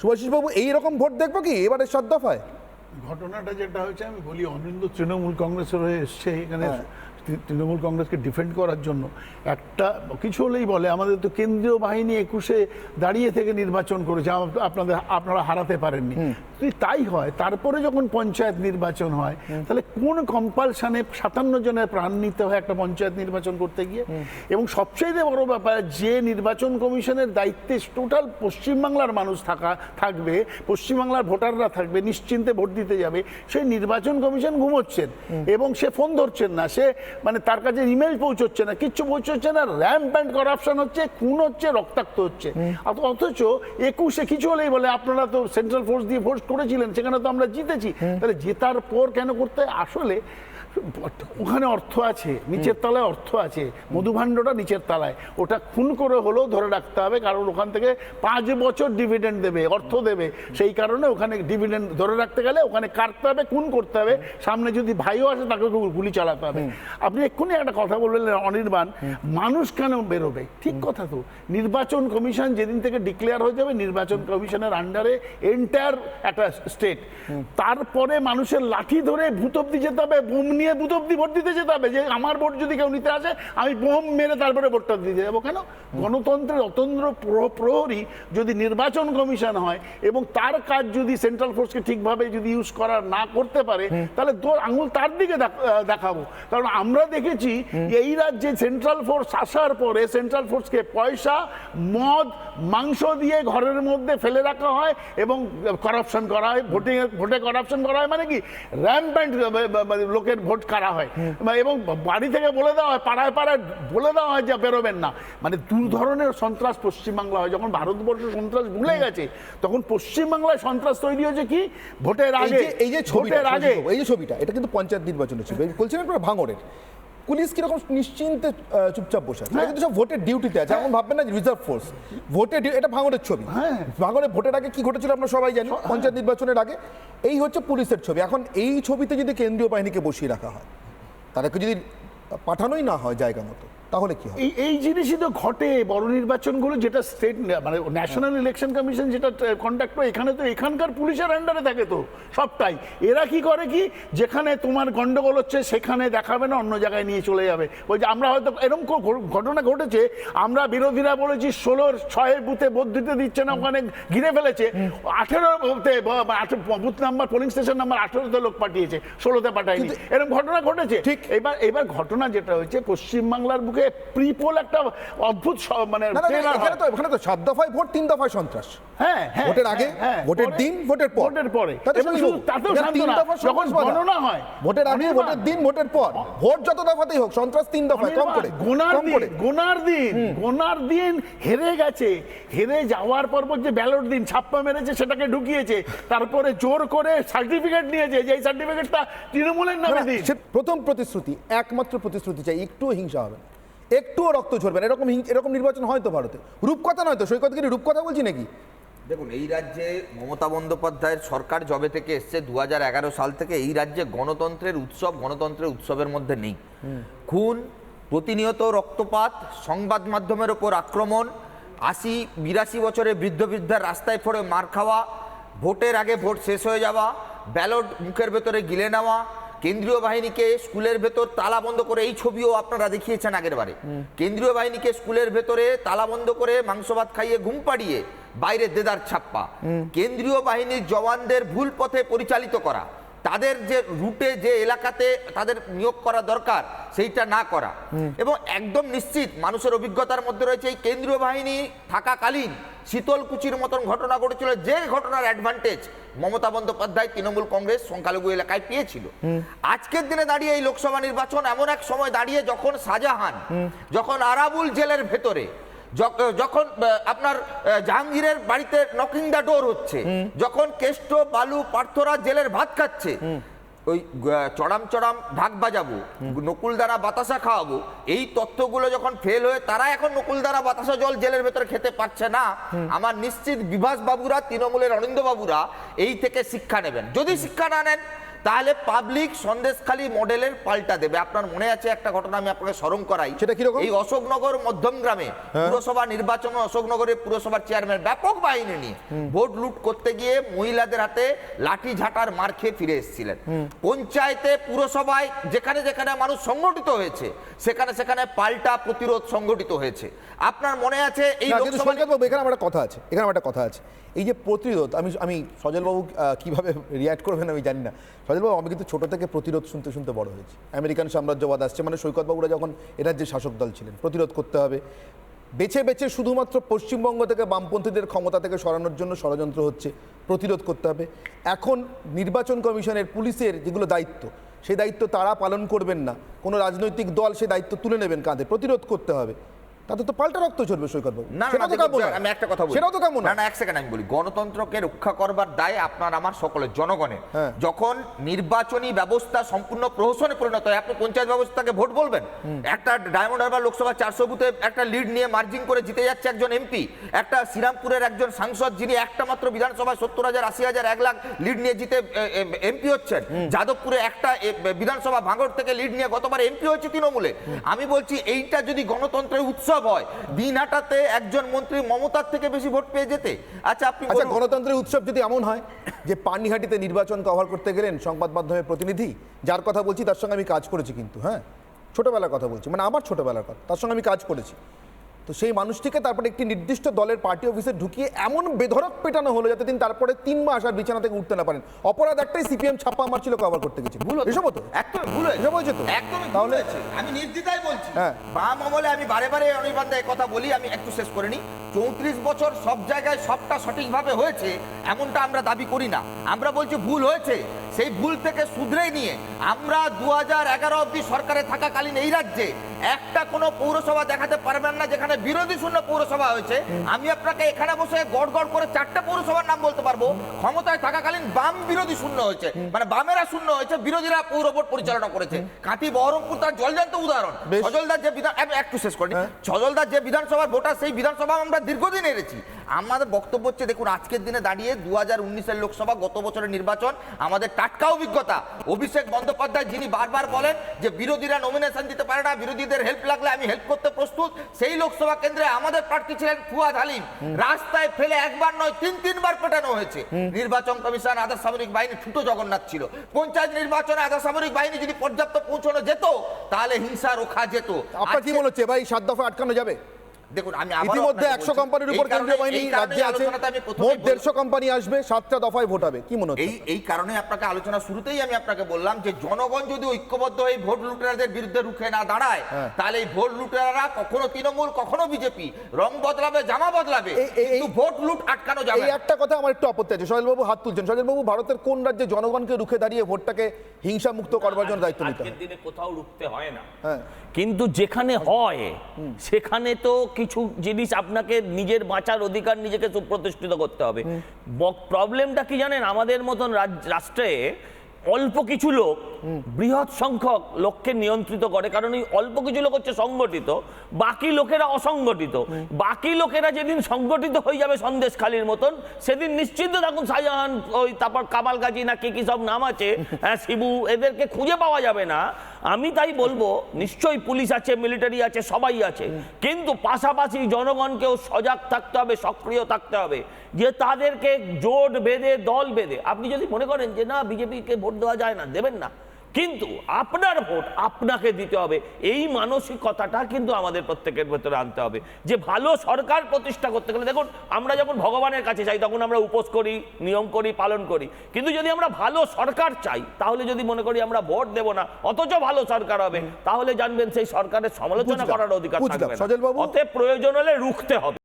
সুভাষিসবাবু এইরকম ভোট দেখব কি এবারে সদ্দফায় দফায় ঘটনাটা যেটা হয়েছে আমি বলি অনিন্দ তৃণমূল কংগ্রেসের হয়ে এসছে এখানে হ্যাঁ। তৃণমূল কংগ্রেসকে ডিফেন্ড করার জন্য একটা কিছু হলেই বলে আমাদের তো কেন্দ্রীয় বাহিনী একুশে দাঁড়িয়ে থেকে নির্বাচন করেছে আপনাদের আপনারা হারাতে পারেননি। যদি তাই হয় তারপরে যখন পঞ্চায়েত নির্বাচন হয় তাহলে কোন কম্পালশানে সাতান্ন জনের প্রাণ নিতে হয় একটা পঞ্চায়েত নির্বাচন করতে গিয়ে? এবং সবচেয়ে বড় ব্যাপার যে নির্বাচন কমিশনের দায়িত্বে টোটাল পশ্চিমবাংলার মানুষ থাকা থাকবে পশ্চিমবাংলার ভোটাররা থাকবে নিশ্চিন্তে ভোট দিতে যাবে সেই নির্বাচন কমিশন ঘুমোচ্ছেন এবং সে ফোন ধরছেন না। সে মানে তার কাছে ইমেল পৌঁছচ্ছে না কিচ্ছু পৌঁছচ্ছে না র্যাম্প অ্যান্ড করাপশন হচ্ছে খুন হচ্ছে রক্তাক্ত হচ্ছে। অথচ একুশে কিছু হলেই বলে আপনারা তো সেন্ট্রাল ফোর্স দিয়ে ফোর্স করেছিলেন সেখানে তো আমরা জিতেছি। তাহলে জেতার পর কেন করতে আসলে ওখানে অর্থ আছে নিচের তলায় অর্থ আছে মধুভাণ্ডটা নিচের তলায়। ওটা খুন করে হলেও ধরে রাখতে হবে কারণ ওখান থেকে পাঁচ বছর ডিভিডেন্ড দেবে অর্থ দেবে। সেই কারণে ওখানে ডিভিডেন্ড ধরে রাখতে গেলে ওখানে কাটতে হবে খুন করতে হবে। সামনে যদি ভাইও আসে তাকে গুলি চালাতে হবে। আপনি এক্ষুনি একটা কথা বললেন অনির্বাণ মানুষ কেন বেরোবে? ঠিক কথা তো। নির্বাচন কমিশন যেদিন থেকে ডিক্লেয়ার হয়ে যাবে নির্বাচন কমিশনের আন্ডারে এন্টায়ার একটা স্টেট তারপরে মানুষের লাঠি ধরে ভূত অব্দি যেতে হবে বোম নিয়ে ভূত অব্দি ভোট দিতে যেতে হবে। যে আমার ভোট যদি কেউ নিতে আসে আমি বোম মেরে তারপরে ভোটটা দিতে যাব কেন? গণতন্ত্রের অতন্ত্র প্রহ- প্রহরী যদি নির্বাচন কমিশন হয় এবং তার কাজ যদি সেন্ট্রাল ফোর্সকে ঠিকভাবে যদি ইউজ করা না করতে পারে তাহলে দোর আঙুল তার দিকে দেখ- দেখাবো। কারণ আমরা দেখেছি এই রাজ্যে সেন্ট্রাল ফোর্স আসার পরে সেন্ট্রাল ফোর্সকে পয়সা মদ মাংস দিয়ে ঘরের মধ্যে ফেলে রাখা হয় এবং করাপশন করা হয়। ভোটে ভোটে করাপশন করা হয়। মানে কি? র্যাম্প্যান্ট লোকের ভোট কারা হয় এবং বাড়ি থেকে বলে দেওয়া হয় পাড়ায় পাড়ায় বলে দেওয়া হয় যে বেরোবেন না। মানে দু ধরনের সন্ত্রাস পশ্চিমবাংলা হয়। যখন ভারতবর্ষ সন্ত্রাস ভুলে গেছে তখন পশ্চিমবাংলায় সন্ত্রাস তৈরি হয়েছে কি? ভোটের আগে। এই যে ছবিটা আগে। এই যে ছবিটা এটা কিন্তু পঞ্চায়েত নির্বাচনের ছবি বলছিলেন ভাঙরের ভাঙড়ের। পুলিশ কীরকম নিশ্চিন্তে চুপচাপ বসে আছে? কিন্তু সব ভোটের ডিউটিতে আছে। এখন ভাববেন না রিজার্ভ ফোর্স ভোটের এটা ভাঙরের ছবি। হ্যাঁ। ভাঙড়ে ভোটের আগে কি ঘটেছিল আমরা সবাই জানি পঞ্চায়েত নির্বাচনের আগে। এই হচ্ছে পুলিশের ছবি। এখন এই ছবিতে যদি কেন্দ্রীয় বাহিনীকে বসিয়ে রাখা হয় তাদেরকে যদি পাঠানোই না হয় জায়গা মতো তাহলে কি এই এই জিনিসই তো ঘটে বড় নির্বাচনগুলো যেটা স্টেট মানে ন্যাশনাল ইলেকশন কমিশন যেটা কন্ডাক্ট করে এখানে তো এখানকার পুলিশের আন্ডারে থাকে তো সবটাই। এরা কি করে কি? যেখানে তোমার গন্ডগোল হচ্ছে সেখানে দেখাবে না অন্য জায়গায় নিয়ে চলে যাবে। ওই যে আমরা হয়তো এরকম ঘটনা ঘটেছে আমরা বিরোধীরা বলেছি ষোলোর ছয়ের বুথে ভোট দিতে দিচ্ছে না ওখানে ঘিরে ফেলেছে। আঠেরো বুথে booth number polling station number আঠেরোতে লোক পাঠিয়েছে ষোলোতে পাঠায়নি। এরকম ঘটনা ঘটেছে। ঠিক। এবার এবার ঘটনা যেটা হয়েছে পশ্চিমবাংলার বুকে প্রিপোল একটা অদ্ভুত মানে এখানে তো এখানে তো সাত দফায় ভোট তিন দফায় সন্ত্রাস। হ্যাঁ হ্যাঁ ভোটের আগে, হ্যাঁ, হ্যাঁ, ভোটের দিন, ভোটের পর। ভোটের পরে। তাতেও তিন যখন গণনা হয় ভোটের আগে ভোটের দিন ভোটের পর। ভোট যত দফাতেই হোক সন্ত্রাস তিন দফায় কম করে গোনার দিন গোনার দিন গোনার দিন হেরে গেছে হেরে যাওয়ার পর পর যে ব্যালট দিন ছাপ্পা মেরেছে সেটাকে ঢুকিয়েছে তারপরে জোর করে সার্টিফিকেট নিয়েছে যে সার্টিফিকেটটা তৃণমূলের নামে দিন। প্রথম প্রতিশ্রুতি একমাত্র প্রতিশ্রুতি চাই একটুও হিংসা হবে না। একটুও রক্ত ঝরবে না। এরকম এরকম নির্বাচন হয় তো ভারতে। রূপকথা নয় তো? সৈকতগিরি রূপকথা বলছি নাকি? দেখুন এই রাজ্যে মমতা বন্দ্যোপাধ্যায়ের সরকার জবে থেকে এসছে দু হাজার এগারো সাল থেকে এই রাজ্যে গণতন্ত্রের উৎসব গণতন্ত্রের উৎসবের মধ্যে নেই। খুন প্রতিনিয়ত রক্তপাত সংবাদ মাধ্যমের ওপর আক্রমণ আশি বিরাশি বছরে বৃদ্ধ বৃদ্ধার রাস্তায় পড়ে মার খাওয়া ভোটের আগে ভোট শেষ হয়ে যাওয়া ব্যালট মুখের ভেতরে গিলে নেওয়া কেন্দ্রীয় বাহিনীকে স্কুলের ভেতর তালা বন্ধ করে এই ছবিও আপনারা দেখিয়েছেন আগের বারে। কেন্দ্রীয় বাহিনীকে স্কুলের ভেতরে তালা বন্ধ করে মাংস ভাত খাইয়ে ঘুম পাড়িয়ে বাইরে দেদার ছাপ্পা। কেন্দ্রীয় বাহিনীর জওয়ানদের ভুল পথে পরিচালিত করা তাদের যে রুটে যে এলাকাতে তাদের নিয়োগ করা দরকার সেইটা না করা। এবং একদম নিশ্চিত মানুষের অভিজ্ঞতার মধ্যে রয়েছে এই কেন্দ্রীয় বাহিনী থাকাকালীন শীতলকুচির মতন ঘটনা ঘটেছিল যে ঘটনার অ্যাডভান্টেজ মমতা বন্দ্যোপাধ্যায় তৃণমূল কংগ্রেস সংখ্যালঘু এলাকায় পেয়েছিল। আজকের দিনে দাঁড়িয়ে এই লোকসভা নির্বাচন এমন এক সময় দাঁড়িয়ে যখন শাহজাহান যখন আরাবুল জেলের ভেতরে যখন আপনার জাহাঙ্গীরের বাড়িতে নকিং দ্য ডোর হচ্ছে যখন কেষ্ট বালু পার্থরা জেলের ভাত খাচ্ছে ওই চড়াম চড়াম ঢাক বাজাবো নকুল দ্বারা বাতাসা খাওয়াবো এই তত্ত্বগুলো যখন ফেল হয়ে তারা এখন নকুল দ্বারা বাতাসা জল জেলের ভেতরে খেতে পারছে না। আমার নিশ্চিত বিভাস বাবুরা তৃণমূলের অনিন্দ বাবুরা এই থেকে শিক্ষা নেবেন। যদি শিক্ষা না নেন তাহলে পাবলিক সন্দেশখালী মডেলের পাল্টা দেবে। আপনার মনে আছে একটা ঘটনা আমি আপনাকে স্মরণ করাই? সেটা কীরকম? এই অশোকনগর মধ্যম গ্রামে পুরসভা নির্বাচন অশোকনগরের পুরসভার চেয়ারম্যান ব্যাপক বাহিনী নিয়ে ভোট লুট করতে গিয়ে মহিলাদের হাতে লাঠি ঝাঁটার মার খেয়ে ফিরে এসেছিলেন। পঞ্চায়েতে পুরসভায় যেখানে যেখানে মানুষ সংগঠিত হয়েছে সেখানে সেখানে পাল্টা প্রতিরোধ সংগঠিত হয়েছে। আপনার মনে আছে এই লোকসভা এখানে আমার একটা কথা আছে এখানে আমার একটা কথা আছে। এই যে প্রতিরোধ আমি আমি সজলবাবু কীভাবে রিয়াক্ট করবেন আমি জানি না। সজলবাবু আমি কিন্তু ছোটো থেকে প্রতিরোধ শুনতে শুনতে বড় হয়েছি। আমেরিকান সাম্রাজ্যবাদ আসছে মানে সৈকতবাবুরা যখন এটার যে শাসক দল ছিলেন, প্রতিরোধ করতে হবে। বেছে বেছে শুধুমাত্র পশ্চিমবঙ্গ থেকে বামপন্থীদের ক্ষমতা থেকে সরানোর জন্য ষড়যন্ত্র হচ্ছে, প্রতিরোধ করতে হবে। এখন নির্বাচন কমিশনের পুলিশের যেগুলো দায়িত্ব, সেই দায়িত্ব তারা পালন করবেন না। কোনো রাজনৈতিক দল সেই দায়িত্ব তুলে নেবেন কাঁধে, প্রতিরোধ করতে হবে। তাতে তো পাল্টা রক্ত চলবে সৈকতবাবু না না, সেটাও তো কাম্য আমি একটা কথা বলি। সেটাও তো কেমন না না এক সেকেন্ড আমি বলি। গণতন্ত্রকে রক্ষা করবার দায় আপনার আমার সকলের জনগণের হ্যাঁ। যখন নির্বাচনী ব্যবস্থা সম্পূর্ণ প্রহসনে পরিণত হয় আপনি পঞ্চায়েত ব্যবস্থাকে ভোট বলবেন? একটা ডায়মন্ড হারবার লোকসভা চারশো বুথে একটা লিড নিয়ে মার্জিন করে জিতে যাচ্ছে একজন এমপি একটা শ্রীরামপুরের একজন সাংসদ যিনি একটা মাত্র বিধানসভায় সত্তর হাজার আশি হাজার এক লাখ লিড নিয়ে জিতে এমপি হচ্ছেন। যাদবপুরে একটা বিধানসভা ভাঙড় থেকে লিড নিয়ে গতবার এমপি হয়েছে তৃণমূলে। আমি বলছি এইটা যদি গণতন্ত্রের উৎসব হয় দিনহাটাতে একজন মন্ত্রী মমতার থেকে বেশি ভোট পেয়ে যেতে। আচ্ছা আপনি আচ্ছা গণতন্ত্রের উৎসব যদি এমন হয় যে পানিহাটিতে নির্বাচন কভার করতে গেলেন সংবাদ মাধ্যমের প্রতিনিধি যার কথা বলছি তার সঙ্গে আমি কাজ করেছি কিন্তু হ্যাঁ? ছোটবেলার কথা বলছি মানে আমার ছোটবেলার কথা তার সঙ্গে আমি কাজ করেছি। তো সেই মানুষটিকে তারপরে একটি নির্দিষ্ট দলের পার্টি অফিসে ঢুকিয়ে এমন বেধরক পেটানো হলো যাতে তিনি তারপরে তিন মাস আর বিছানা থেকে উঠতে না পারেন। অপরাধ একটাই সিপিএম ছাপ্পা মারছিল কভার করতে গেছিল। ভুল এসব হতো? একদমই ভুল এসব হয়েছে তো? একদমই ভুল তাহলে- আমি নির্দ্বিধায় বলছি হ্যাঁ। বাম আমলে আমি বারে বারে কথা বলি আমি একটু শেষ করে নিই। চৌত্রিশ বছর সব জায়গায় সবটা সঠিকভাবে হয়েছে এমনটা আমরা দাবি করি না। আমরা বলছি ভুল হয়েছে। সেই ভুল থেকে শুধরে নিয়ে আমরা দু হাজার এগারো অব্দি সরকারে থাকাকালীন এই রাজ্যে একটা কোনো পৌরসভা দেখাতে পারবেন না যেখানে বিরোধী শূন্য পৌরসভা হয়েছে। আমি আপনাকে এখানে বসে গড় গড় করে চারটে পৌরসভার নাম বলতে পারব। ক্ষমতায় থাকাকালীন বাম বিরোধী শূন্য হয়েছে। মানে বামেরা শূন্য হয়েছে বিরোধীরা পৌর বোর্ড পরিচালনা করেছে। কাঁথি বহরমপুর তার জলজান্ত উদাহরণ। সজলদার যে বিধান একটু শেষ করি। হ্যাঁ। সজলদার যে বিধানসভার ভোটার সেই বিধানসভা আমরা দীর্ঘদিন এনেছি। আমাদের বক্তব্য হচ্ছে দেখুন আজকের দিনে দাঁড়িয়ে দু হাজার উনিশের লোকসভা গত বছরের নির্বাচন আমাদের টাটকা অভিজ্ঞতা। অভিষেক বন্দ্যোপাধ্যায় যিনি বারবার বলেন যে বিরোধীরা নমিনেশন দিতে পারে না বিরোধীদের হেল্প লাগলে আমি হেল্প করতে সেই লোকসভা কেন্দ্রে আমাদের প্রার্থী ছিলেন ফুয়াদ আলিম রাস্তায় ফেলে একবার নয় তিন তিনবার পেটানো হয়েছে। নির্বাচন কমিশন আধা সামরিক বাহিনী ছুটো জগন্নাথ ছিল। পঞ্চায়েত নির্বাচনে আধা সামরিক বাহিনী যদি পর্যাপ্ত পৌঁছানো যেত তাহলে হিংসা রোখা যেত। আপনার কি মনে হচ্ছে এবার এই সাত দফা আটকানো যাবে? দেখুন আমি ইতিমধ্যে একশো কোম্পানির উপর কেন্দ্রীয় বাহিনী রাজ্যে আছে। মোট দেড়শো কোম্পানি আসবে সাতটা দফায় ভোট হবে। কি মনে হচ্ছে? এই এই কারণে আপনাকে আলোচনা শুরুতেই আমি আপনাকে বললাম যে জনগণ যদি ঐক্যবদ্ধ হয়ে ভোট লুটেরাদের বিরুদ্ধে রুখে না দাঁড়ায় হ্যাঁ। তাহলে এই ভোট লুটেরারা কখনো তৃণমূল কখনো বিজেপি। রং বদলাবে জামা বদলাবে এই- ভোট লুট আটকানো যাবে এই একটা কথা আমার একটু আপত্তি আছে সজলবাবু হাত তুলছেন। সজলবাবু ভারতের কোন রাজ্যে জনগণকে রুখে দাঁড়িয়ে ভোটটাকে হিংসা মুক্ত করবার জন্য দায়িত্ব নিতে হয় দিনে কোথাও রুখতে হয় না। হ্যাঁ। কিন্তু যেখানে হয় সেখানে তো কিছু জিনিস আপনাকে নিজের বাঁচার অধিকার নিজেকে সুপ্রতিষ্ঠিত করতে হবে। প্রবলেমটা কি জানেন? আমাদের মতন রাষ্ট্রে অল্প কিছু লোক বৃহৎ সংখ্যক লোককে নিয়ন্ত্রিত করে। কারণ এই অল্প কিছু লোক হচ্ছে সংগঠিত বাকি লোকেরা অসংগঠিত। বাকি লোকেরা যেদিন সংগঠিত হয়ে যাবে সন্দেশখালির মতন সেদিন নিশ্চিন্ত থাকুন শাহজাহান ওই তারপর কামাল গাজী না কি কি সব নাম আছে হ্যাঁ শিবু এদেরকে খুঁজে পাওয়া যাবে না। আমি তাই বলব নিশ্চয়ই পুলিশ আছে মিলিটারি আছে সবাই আছে। কিন্তু পাশাপাশি জনগণকেও সজাগ থাকতে হবে সক্রিয় থাকতে হবে। যে তাদেরকে জোট বেঁধে দল বেঁধে আপনি যদি মনে করেন যে না বিজেপিকে ভোট দেওয়া যায় না দেবেন না। কিন্তু আপনার ভোট আপনাকে দিতে হবে। এই মানসিকতাটা কিন্তু আমাদের প্রত্যেকের ভেতরে আনতে হবে। যে ভালো সরকার প্রতিষ্ঠা করতে গেলে দেখুন আমরা যখন ভগবানের কাছে চাই তখন আমরা উপোস করি নিয়ম করি পালন করি। কিন্তু যদি আমরা ভালো সরকার চাই তাহলে যদি মনে করি আমরা ভোট দেব না অথচ ভালো সরকার হবে তাহলে জানবেন সেই সরকারের সমালোচনা করার অধিকার। থাকবে। অতএব প্রয়োজন হলে রুখতে হবে।